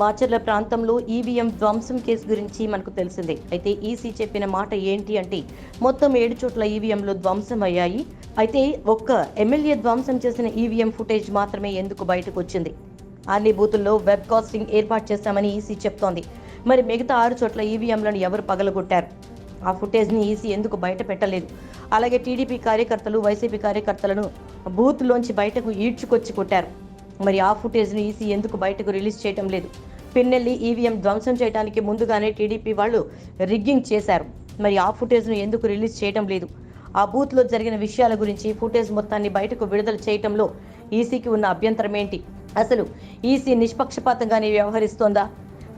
మాచర్ల ప్రాంతంలో ఈవీఎం ధ్వంసం కేసు గురించి మనకు తెలిసిందే. అయితే ఈసీ చెప్పిన మాట ఏంటి అంటే మొత్తం ఏడు చోట్ల ఈవీఎంలు ధ్వంసం అయ్యాయి. అయితే ఒక్క ఎమ్మెల్యే ధ్వంసం చేసిన ఈవీఎం ఫుటేజ్ మాత్రమే ఎందుకు బయటకు వచ్చింది? అన్ని బూతుల్లో వెబ్ కాస్టింగ్ ఏర్పాటు చేశామని ఈసీ చెప్తోంది. మరి మిగతా ఆరు చోట్ల ఈవీఎంలను ఎవరు పగలగొట్టారు? ఆ ఫుటేజ్ని ఈసీ ఎందుకు బయట పెట్టలేదు? అలాగే టీడీపీ కార్యకర్తలు వైసీపీ కార్యకర్తలను బూత్లోంచి బయటకు ఈడ్చుకొచ్చి కొట్టారు. మరి ఆ ఫుటేజ్ని ఈసీ ఎందుకు బయటకు రిలీజ్ చేయడం లేదు? పిన్నెల్లి ఈవీఎం ధ్వంసం చేయడానికి ముందుగానే టీడీపీ వాళ్ళు రిగ్గింగ్ చేశారు. మరి ఆ ఫుటేజ్ను ఎందుకు రిలీజ్ చేయడం లేదు? ఆ బూత్లో జరిగిన విషయాల గురించి ఫుటేజ్ మొత్తాన్ని బయటకు విడుదల చేయటంలో ఈసీకి ఉన్న అభ్యంతరం ఏంటి? అసలు ఈసీ నిష్పక్షపాతంగానే వ్యవహరిస్తోందా?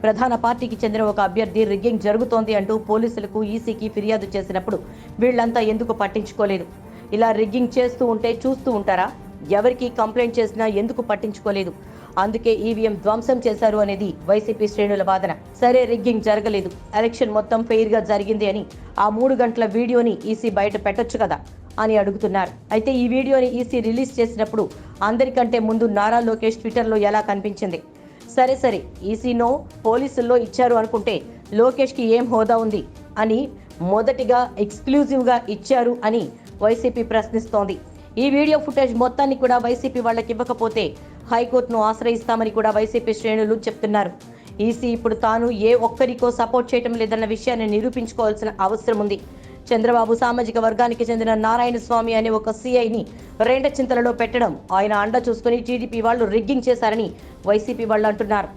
ప్రధాన పార్టీకి చెందిన ఒక అభ్యర్థి రిగ్గింగ్ జరుగుతోంది అంటూ పోలీసులకు ఈసీకి ఫిర్యాదు చేసినప్పుడు వీళ్ళంతా ఎందుకు పట్టించుకోలేదు? ఇలా రిగ్గింగ్ చేస్తూ ఉంటే చూస్తూ ఉంటారా? ఎవరికి కంప్లైంట్ చేసినా ఎందుకు పట్టించుకోలేదు? అందుకే ఈవీఎం ధ్వంసం చేశారు అనేది వైసీపీ శ్రేణుల వాదన. సరే రిగ్గింగ్ జరగలేదు. ఎలక్షన్ మొత్తం ఫెయిర్గా జరిగింది అని ఆ మూడు గంటల వీడియోని ఈసీ బయట పెట్టొచ్చు కదా? అని అడుగుతున్నారు. అయితే ఈ వీడియోని ఈసీ రిలీజ్ చేసినప్పుడు అందరికంటే ముందు నారా లోకేష్ ట్విట్టర్లో ఎలా కనిపించింది? సరే సరే ఈసీనో పోలీసుల్లో ఇచ్చారు అనుకుంటే లోకేష్కి ఏం హోదా ఉంది? అని మొదటిగా ఎక్స్క్లూజివ్గా ఇచ్చారు అని వైసీపీ ప్రశ్నిస్తోంది. ఈ వీడియో ఫుటేజ్ మొత్తాన్ని కూడా వైసీపీ వాళ్ళకి ఇవ్వకపోతే హైకోర్టును ఆశ్రయిస్తామని కూడా వైసీపీ శ్రేణులు చెప్తున్నారు. ఈసీ ఇప్పుడు తాను ఏ ఒక్కరికో సపోర్ట్ చేయటం లేదన్న విషయాన్ని నిరూపించుకోవాల్సిన అవసరం ఉంది. చంద్రబాబు సామాజిక వర్గానికి చెందిన నారాయణ స్వామి అనే ఒక సీఐని రెండ చింతలలో పెట్టడం ఆయన అండ చూసుకుని టీడీపీ వాళ్ళు రిగ్గింగ్ చేశారని వైసీపీ వాళ్ళు అంటున్నారు.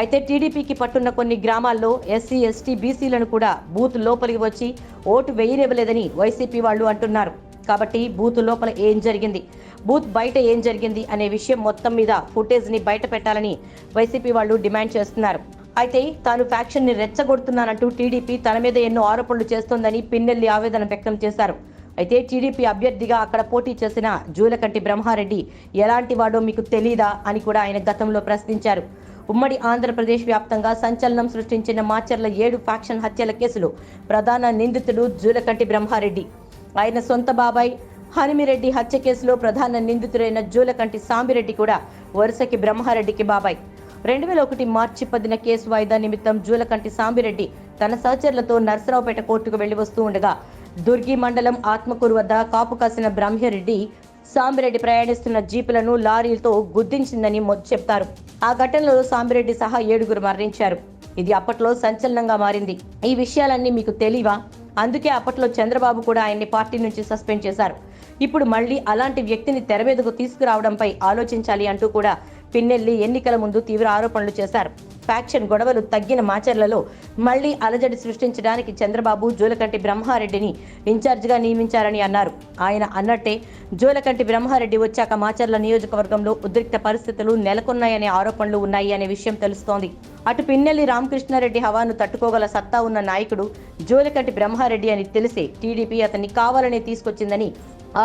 అయితే టీడీపీకి పట్టున్న కొన్ని గ్రామాల్లో ఎస్సీ ఎస్టీ బీసీలను కూడా బూత్ లోపలికి వచ్చి ఓటు వేయనివ్వలేదని వైసీపీ వాళ్ళు అంటున్నారు. కాబట్టి బూత్ లోపల ఏం జరిగింది? బూత్ బయట ఏం జరిగింది అనే విషయం మొత్తం మీద ఫుటేజ్ని బయట పెట్టాలని వైసీపీ వాళ్ళు డిమాండ్ చేస్తున్నారు. అయితే తాను ఫ్యాక్షన్ని రెచ్చగొడుతున్నానంటూ టీడీపీ తన మీద ఎన్నో ఆరోపణలు చేస్తోందని పిన్నెల్లి ఆవేదన వ్యక్తం చేశారు. అయితే టీడీపీ అభ్యర్థిగా అక్కడ పోటీ చేసిన జూలకంటి బ్రహ్మారెడ్డి ఎలాంటి వాడో మీకు తెలీదా అని కూడా ఆయన గతంలో ప్రశ్నించారు. ఉమ్మడి ఆంధ్రప్రదేశ్ వ్యాప్తంగా సంచలనం సృష్టించిన మాచర్ల ఏడు ఫ్యాక్షన్ హత్యల కేసులో ప్రధాన నిందితుడు జూలకంటి బ్రహ్మారెడ్డి. ఆయన సొంత బాబాయ్ హనిమిరెడ్డి హత్య కేసులో ప్రధాన నిందితుడైన జూలకంటి సాంబిరెడ్డి కూడా వరుసకి బ్రహ్మారెడ్డికి బాబాయ్. రెండు వేల ఒకటి మార్చి పదిన కేసు వాయిదా నిమిత్తం జూలకంటి సాంబిరెడ్డి తన సహచరులతో నర్సరావుపేట కోర్టుకు వెళ్ళి వస్తూ ఉండగా దుర్గి మండలం ఆత్మకూరు వద్ద కాపు కాసిన బ్రహ్మరెడ్డి సాంబిరెడ్డి ప్రయాణిస్తున్న జీపులను లారీలతో గుద్దించిందని చెప్తారు. ఆ ఘటనలో సాంబిరెడ్డి సహా ఏడుగురు మరణించారు. ఇది అప్పట్లో సంచలనంగా మారింది. ఈ విషయాలన్నీ మీకు తెలియవా? అందుకే అప్పట్లో చంద్రబాబు కూడా ఆయన్ని పార్టీ నుంచి సస్పెండ్ చేశారు. ఇప్పుడు మళ్ళీ అలాంటి వ్యక్తిని తెర మీదకు తీసుకురావడంపై ఆలోచించాలి అంటూ కూడా పిన్నెల్లి ఎన్నికల ముందు తీవ్ర ఆరోపణలు చేశారు. ఫ్యాక్షన్ గొడవలు తగ్గిన మాచర్లలో మళ్ళీ అలజడి సృష్టించడానికి చంద్రబాబు జూలకంటి బ్రహ్మారెడ్డిని ఇన్ఛార్జిగా నియమించారని అన్నారు. ఆయన అన్నట్టే జూలకంటి బ్రహ్మారెడ్డి వచ్చాక మాచర్ల నియోజకవర్గంలో ఉద్రిక్త పరిస్థితులు నెలకొన్నాయనే ఆరోపణలు ఉన్నాయి అనే విషయం తెలుస్తోంది. అటు పిన్నెల్లి రామకృష్ణారెడ్డి హవాను తట్టుకోగల సత్తా ఉన్న నాయకుడు జూలకంటి బ్రహ్మారెడ్డి అని తెలిసే టీడీపీ అతన్ని కావాలనే తీసుకొచ్చిందని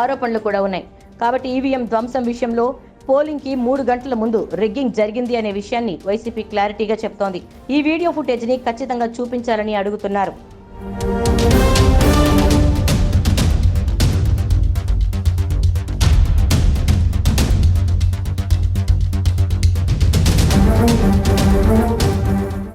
ఆరోపణలు కూడా ఉన్నాయి. కాబట్టి ఈవీఎం ధ్వంసం విషయంలో పోలింగ్కి మూడు గంటల ముందు రిగ్గింగ్ జరిగింది అనే విషయాన్ని వైసీపీ క్లారిటీగా చెప్తోంది. ఈ వీడియో ఫుటేజ్ని ఖచ్చితంగా చూపించాలని అడుగుతున్నారు.